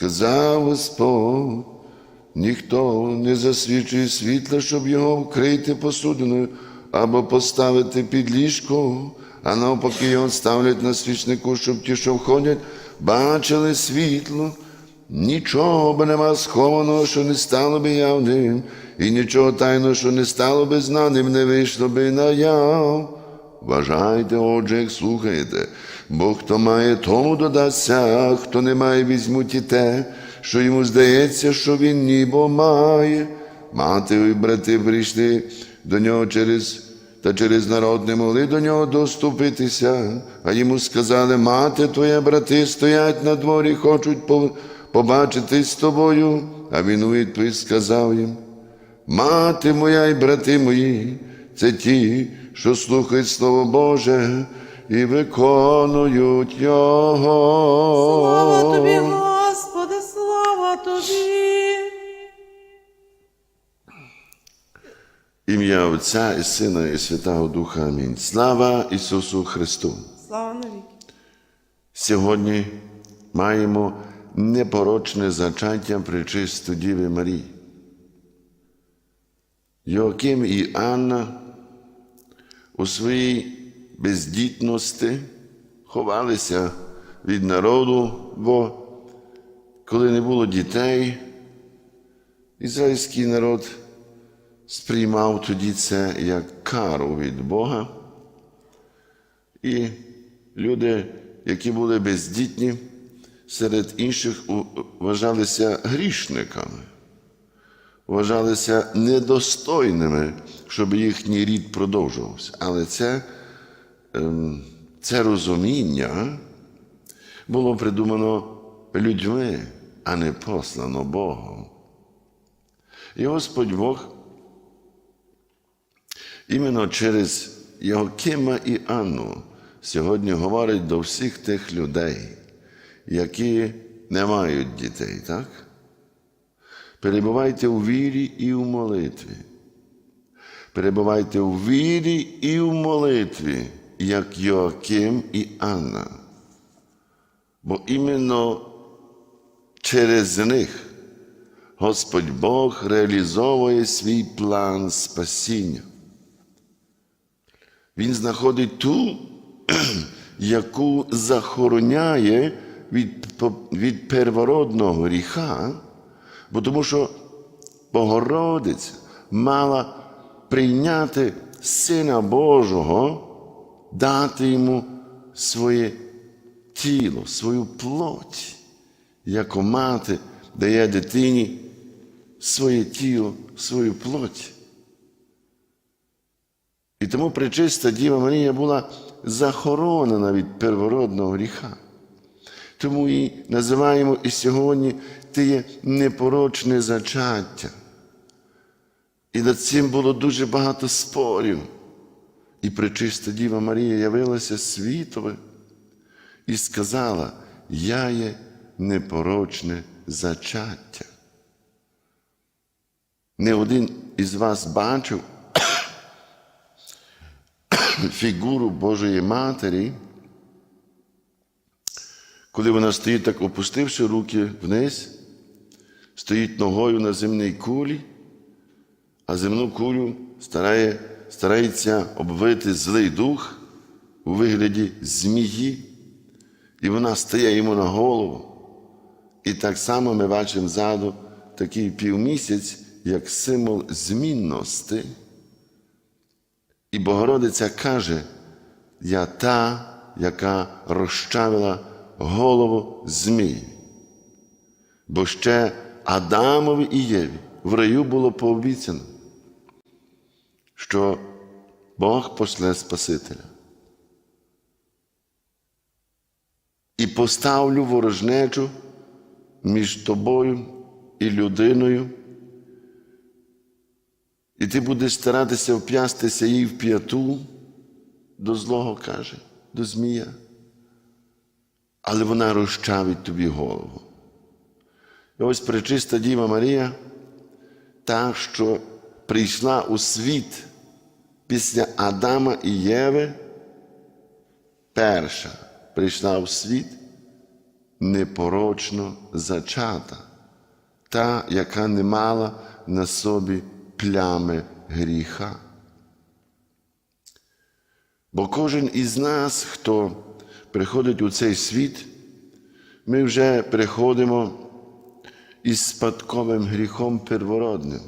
Сказав Господь, ніхто не засвічує світла, щоб його вкрити посудиною або поставити під ліжко, а навпаки його ставлять на свічнику, щоб ті, що входять, бачили світло. Нічого би нема схованого, що не стало би явним, і нічого тайного, що не стало би знаним, не вийшло би наяв. Вважайте, отже, як слухаєте, бо хто має, тому додасться, а хто не має, візьмуть і те, що йому здається, що він ніби має. Мати і брати прийшли до нього через та через народ не могли до нього доступитися, а йому сказали, мати твоя брати стоять на дворі, хочуть по- побачити з тобою. А він у відповідь сказав їм, Мати моя і брати мої, це ті, що слухають Слово Боже і виконують Його. Слава тобі, Господи, слава тобі. Ім'я Отця і Сина, і Святого Духа. Амінь. Слава Ісусу Христу! Слава навіки. Сьогодні маємо непорочне зачаття причисту Діви Марії. Йоаким і Анна у своїй бездітності ховалися від народу, бо коли не було дітей, ізраїльський народ сприймав тоді це як кару від Бога. І люди, які були бездітні, серед інших вважалися грішниками, вважалися недостойними, щоб їхній рід продовжувався. Але це, це розуміння було придумано людьми, а не послано Богом. І Господь Бог іменно через Йоакима і Анну сьогодні говорить до всіх тих людей, які не мають дітей, так? Перебувайте у вірі і у молитві. Перебувайте у вірі і у молитві, як Йоаким і Анна. Бо іменно через них Господь Бог реалізовує свій план спасіння. Він знаходить ту, яку захороняє від, від первородного гріха, бо тому що Богородиця мала прийняти Сина Божого, дати йому своє тіло, свою плоть, як мати дає дитині своє тіло, свою плоть. І тому пречиста Діва Марія була захоронена від первородного гріха. Тому її називаємо і сьогодні ти є непорочне зачаття. І над цим було дуже багато спорів. І пречиста Діва Марія явилася світове і сказала: Я є непорочне зачаття. Не один із вас бачив фігуру Божої Матері, коли вона стоїть так, опустивши руки вниз, стоїть ногою на земній кулі, а земну кулю старає, старається обвити злий дух у вигляді змії, і вона стає йому на голову. І так само ми бачимо ззаду такий півмісяць, як символ змінності. І Богородиця каже, я та, яка розчавила голову змії. Бо ще Адамові і Єві в раю було пообіцяно, що Бог пошле Спасителя. І поставлю ворожнечу між тобою і людиною. І ти будеш старатися вп'ястися їй в п'яту, до злого каже, до змія. Але вона розчавить тобі голову. І ось пречиста Діва Марія, та, що прийшла у світ після Адама і Єви, перша прийшла у світ непорочно зачата, та, яка не мала на собі плями гріха. Бо кожен із нас, хто приходить у цей світ, ми вже приходимо із спадковим гріхом первородним.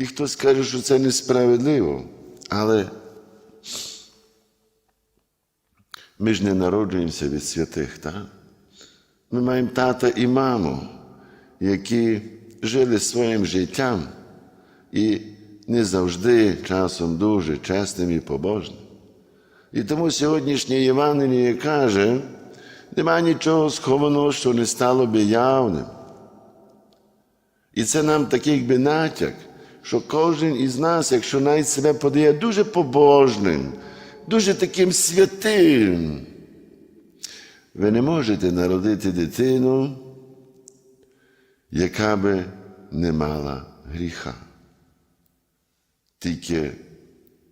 І хтось каже, що це несправедливо, але ми ж не народжуємося від святих, так? Ми маємо тата і маму, які жили своїм життям і не завжди часом дуже чесним і побожним. І тому сьогоднішнє Євангеліє каже, нема нічого схованого, що не стало би явним. І це нам такий якби натяк, що кожен із нас, якщо навіть себе подає дуже побожним, дуже таким святим, ви не можете народити дитину, яка би не мала гріха. Тільки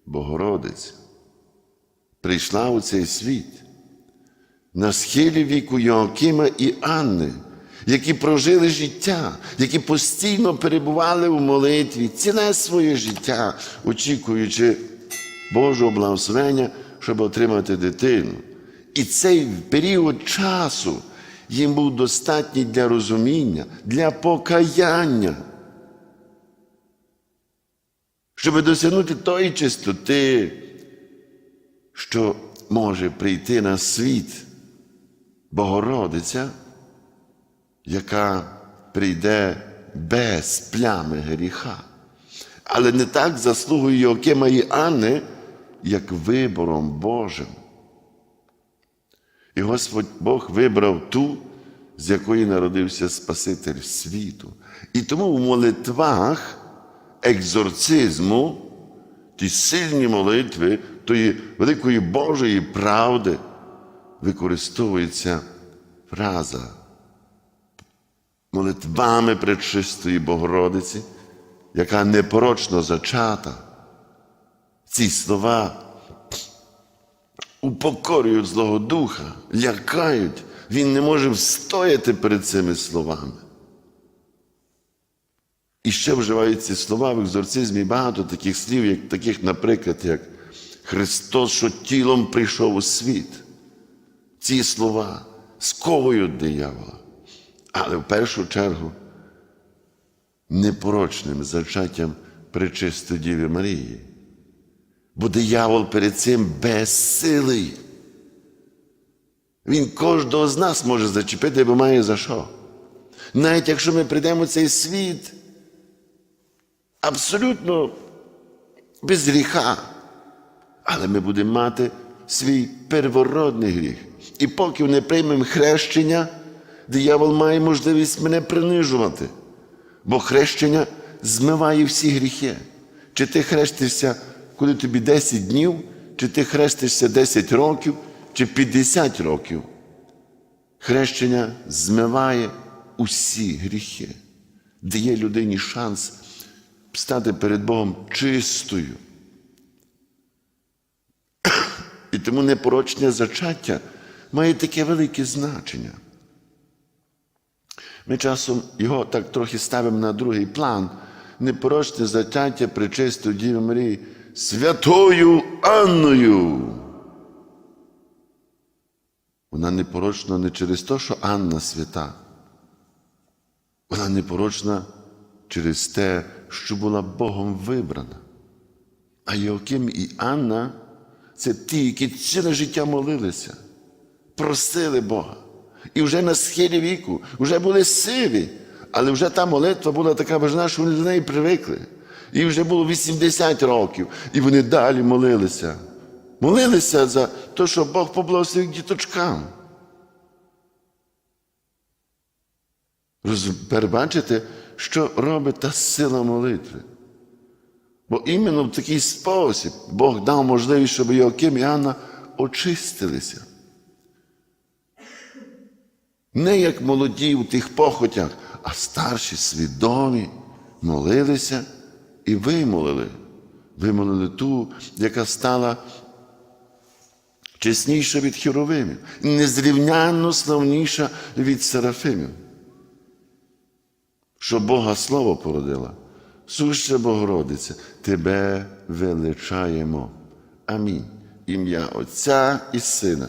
Богородиця прийшла у цей світ на схилі віку Йоакима і Анни, які прожили життя, які постійно перебували у молитві ціле своє життя, очікуючи Божого благословення, щоб отримати дитину. І цей період часу їм був достатній для розуміння, для покаяння, щоб досягнути тої чистоти, що може прийти на світ Богородиця, яка прийде без плями гріха. Але не так заслугою Йоакима і Анни, як вибором Божим. І Господь Бог вибрав ту, з якої народився Спаситель світу. І тому в молитвах екзорцизму, ті сильні молитви, тої великої Божої правди, використовується фраза молитвами Пречистої Богородиці, яка непорочно зачата. Ці слова упокорюють Злого Духа, лякають. Він не може встояти перед цими словами. І ще вживають ці слова в екзорцизмі багато таких слів, як, таких, наприклад, як Христос, що тілом прийшов у світ. Ці слова сковують диявола. Але в першу чергу непорочним зачаттям пречистої Діви Марії. Бо диявол перед цим безсилий. Він кожного з нас може зачепити, бо має за що. Навіть якщо ми прийдемо в цей світ абсолютно без гріха, але ми будемо мати свій первородний гріх. І поки не приймемо хрещення, диявол має можливість мене принижувати. Бо хрещення змиває всі гріхи. Чи ти хрестишся, коли тобі 10 днів, чи ти хрестишся 10 років, чи 50 років. Хрещення змиває усі гріхи, дає людині шанс стати перед Богом чистою. І тому непорочне зачаття має таке велике значення. Ми часом його так трохи ставимо на другий план. Непорочне зачаття причистої Діви Марії святою Анною. Вона непорочна не через те, що Анна свята. Вона непорочна через те, що була Богом вибрана. А Йоаким і Анна це ті, які ціле життя молилися, просили Бога. І вже на схилі віку, вже були сиві, але вже та молитва була така важна, що вони до неї привикли. І вже було 80 років, і вони далі молилися. Молилися за те, що Бог поблагословив діточкам. Тепер бачите, що робить та сила молитви. Бо іменно в такий спосіб Бог дав можливість, щоб Йоаким і Анна очистилися. Не як молоді у тих похотях, а старші, свідомі, молилися і вимолили. Вимолили ту, яка стала чесніша від хіровимів, незрівнянно славніша від серафимів. Що Бога Слово породила, суща Богородиця, Тебе величаємо. Амінь. Ім'я Отця і Сина,